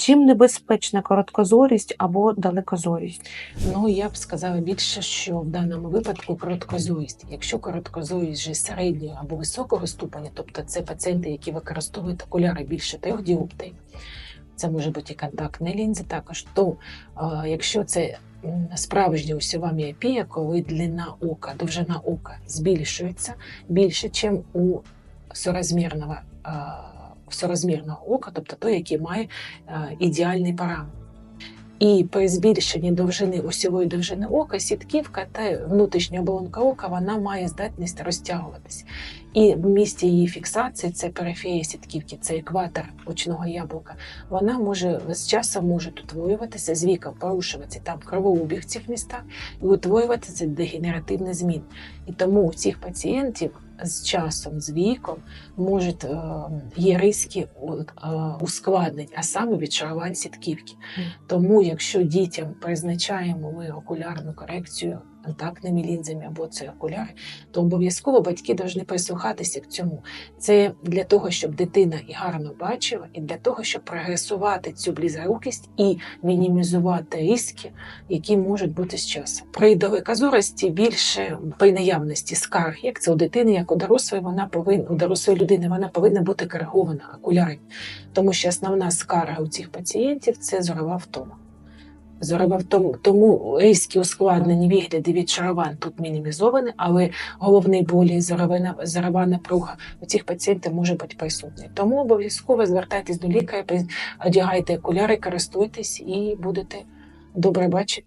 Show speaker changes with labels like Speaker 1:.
Speaker 1: Чим небезпечна короткозорість або далекозорість?
Speaker 2: Ну, я б сказала більше, що в даному випадку короткозорість. Якщо короткозорість вже середнього або високого ступеня, тобто це пацієнти, які використовують окуляри більше трьох діоптрій, це може бути і контактні лінзи також, то е, якщо це справжня усьова міопія, коли длина ока, довжина ока збільшується більше, ніж у сорозмірного, е, сорозмірного ока, тобто той, який має е, ідеальний параметр. І при збільшенні довжини осьової довжини ока, сітківка та внутрішня оболонка ока вона має здатність розтягуватися. І в місці її фіксації, це периферія сітківки, це екватор очного яблука, вона може з часом може утворюватися з віком, порушуватися там кровообіг в цих містах і утворюватися дегенеративні зміни. І тому у цих пацієнтів з часом, з віком, можуть е, є риски е, ускладнень, а саме відчарувань сітківки. Тому, якщо дітям призначаємо ми окулярну корекцію контактними лінзами або це окуляри, то обов'язково батьки повинні прислухатися к цьому. Це для того, щоб дитина і гарно бачила, і для того, щоб прогресувати цю близорукість і мінімізувати риски, які можуть бути з часом. При далекозорості більше при наявності скарг, як це у дитини, як у дорослої, вона повинна у дорослої людини вона повинна бути коригована окуляри, тому що основна скарга у цих пацієнтів це зорова втома. Зорова втома, тому різкі ускладнені вигляди від шарован тут мінімізовані, але головний болі зорова, напруга у цих пацієнтів може бути присутні. Тому обов'язково звертайтесь до лікаря, одягайте окуляри, користуйтесь і будете добре бачити